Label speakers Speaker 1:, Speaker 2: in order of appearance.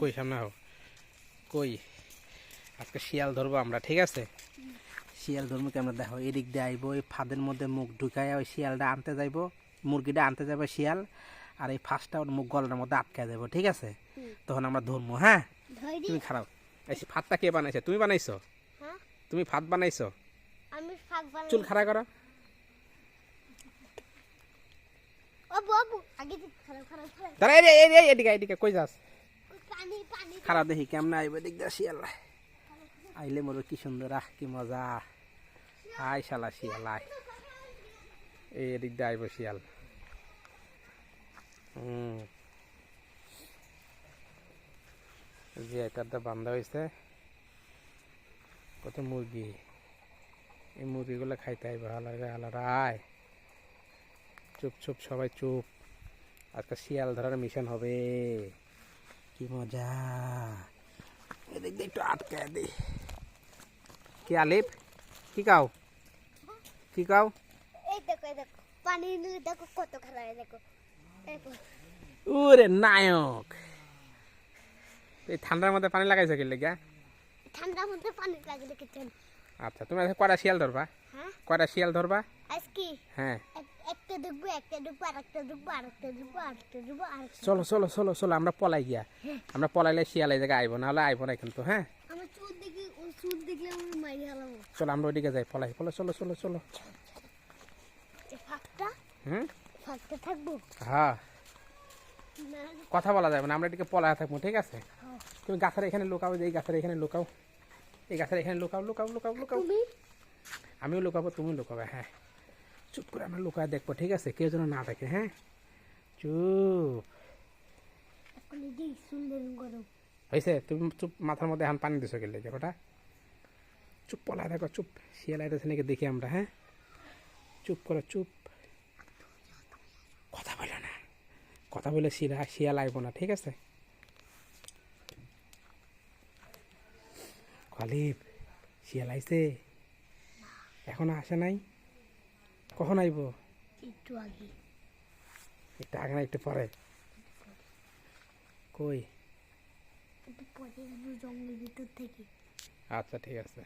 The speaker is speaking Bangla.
Speaker 1: কই সামনে হও কই? আজকে শিয়াল ধরবো আমরা ঠিক আছে? শিয়াল ধরবো কেমন? দেখো এদিক দিয়ে আইবো এই ফাঁদের মধ্যে মুখ ঢুকাই ওই শিয়ালটা আনতে যাইবো মুরগিটা আনতে যাবে শিয়াল আর এই ফাঁসটা ওর মুখ গলার মধ্যে আটকায় যাব ঠিক আছে? তখন আমরা ধরবো হ্যাঁ? তুমি খারাপ এই ফাঁদটা কে বানাইছে? তুমি বানাইছো?
Speaker 2: হ্যাঁ?
Speaker 1: তুমি ফাঁদ বানাইছো? চুল খাড়া করো। দাঁড়া এদিকে এদিকে কই যাস? খারাপ দেখি কেমন আইবে দিক দা শিয়াল আইলে মোর কি সুন্দর আহ কি মজা। আয় শালা শিয়াল আয় এই এদিক দিয়ে আইব শিয়াল। হুম যে এটার বান্ধা হয়েছে কত মুরগি এই মুরগিগুলো খাইতে আইব হালারে হালারা আয় চুপ চুপ সবাই চুপ। আজকে শিয়াল ধরার মিশন হবে কি মজা? এদিক দিয়ে একটু আটকায় দে। কি আলিফ কি কাও কি কাও
Speaker 2: এই দেখো দেখো পানি দেখো কত এই দেখো।
Speaker 1: ওরে নায়ক। এই ঠান্ডার মধ্যে পানি লাগাইছো কি লেগে?
Speaker 2: ঠান্ডার মধ্যে পানি লাগে দেখেছেন
Speaker 1: আচ্ছা তুমি আজকে কয়টা শিয়াল ধরবা?
Speaker 2: হ্যাঁ?
Speaker 1: কয়টা শিয়াল ধরবা?
Speaker 2: আজ কি?
Speaker 1: হ্যাঁ। চলো চলো চলো চলো আমরা পলাই গিয়া। আমরা পলাইলে শিয়াল জায়গায় আইব না হলে আইব না কিন্তু হ্যাঁ?
Speaker 2: চুল
Speaker 1: আমরা ওইদিকে যাই পলাই। চলো চলো চলো। চলো হ্যাঁ। কথা বলা যাবে না আমরা এদিকে পলায় থাকব ঠিক আছে?
Speaker 2: হ্যাঁ।
Speaker 1: তুমি গাছের এখানে লুকাও এই গাছের এখানে লুকাও। এই গাছের এখানে লুকাও লুকাও লুকাও লুকাও।
Speaker 2: তুমি?
Speaker 1: আমিও লুকাবো তুমিও লুকাবে হ্যাঁ। চুপ করে আমরা লুকায় দেখব ঠিক আছে? কেউ যেন না দেখে হ্যাঁ? চুপ। হয়েছে? তুমি চুপ মাথার মধ্যে এখন পানি দিছো গেলে দেখোটা চুপ পলায় দেখো চুপ। শিয়াল আইতেছে নাকি দেখি আমরা হ্যাঁ? চুপ করো চুপ। কথা বলো না। কথা বলে শিলা শিয়াল আইব না ঠিক আছে? খালিফ শিয়াল আইছে? এখন আসে নাই? কখন আইব?
Speaker 2: একটু আগে।
Speaker 1: একটু আগে না একটু পরে? কই?
Speaker 2: একটু পরে জঙ্গলের ভিতর থেকে।
Speaker 1: আচ্ছা ঠিক আছে।